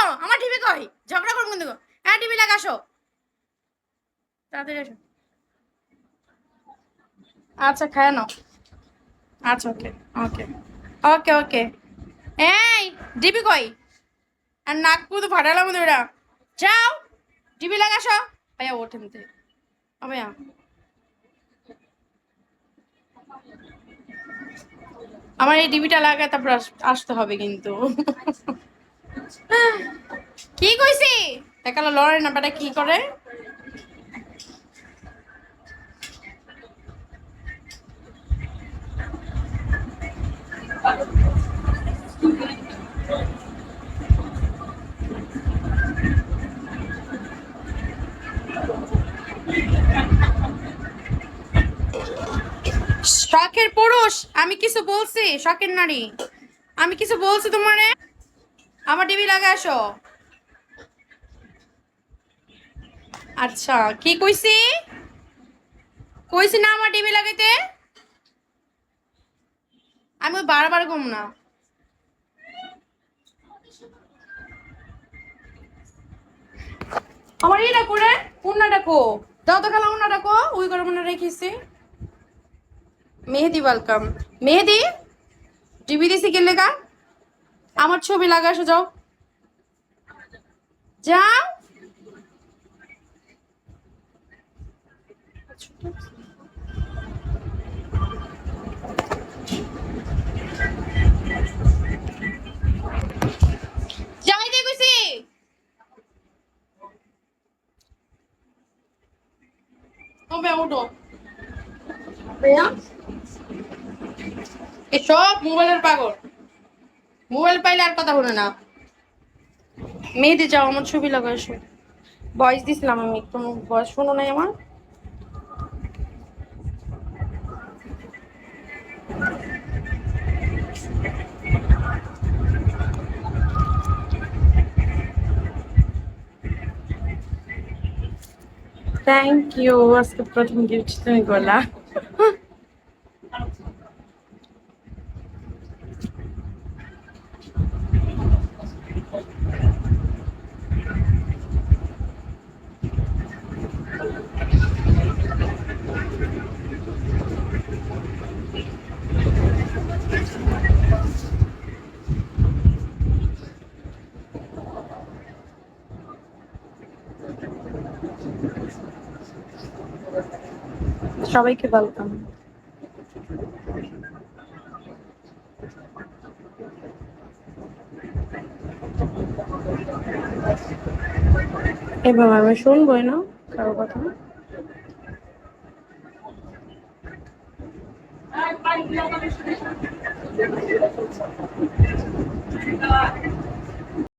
কো আমার টিভি কই? ঝগড়া করব কিন্তু। হ্যাঁ টিভি লাগা আসো। তাড়াতাড়ি আসো। আচ্ছা খায় নাও। আচ্ছা ওকে ওকে ওকে ওকে। এই, ডিবি কই? আর নাক পুরো ফাটালাম ওরা যাও, ডিবি লাগাসো ভাইয়া ওঠেন তে। ভাইয়া। আমার এই ডিবিটা লাগায়, তারপর আসতে হবে কিন্তু। কি কইছি? দেখাল না নাম্বারটা কি করে? শখের পুরুষ, আমি কিছু বলছি, শখের নারী। আমি কিছু বলছি তোমারে? আমার টিভি লাগা, আসো। আচ্ছা কি কইছি? কইছি না আমার টিভি লাগাইতে? আমি বারবার ঘুম না। আমার এটা করে উন্নাটা কো। দাও তো খালা উন্নাটা কো। ওই করে মনে রেখেছি। মেহেদি ওয়েলকাম। মেহেদি? টিভি দিছি কে লেগা আমার ছবি লাগা আসো যাও। উঠো ভাইয়া? এসব মোবাইলের পাগল। মোবাইল পাইলে আর কথা বলে না। মেয়েদের যাও আমার ছবি লাগা এসো। বয়স দিছিলাম আমি, একটু বয়স শোনো নাই আমার। থ্যাংক ইউ আজকে প্রথম গিফট তুমি গোলা সবাইকে ওয়েলকাম এবার আমি শুনবই না কারও কথা।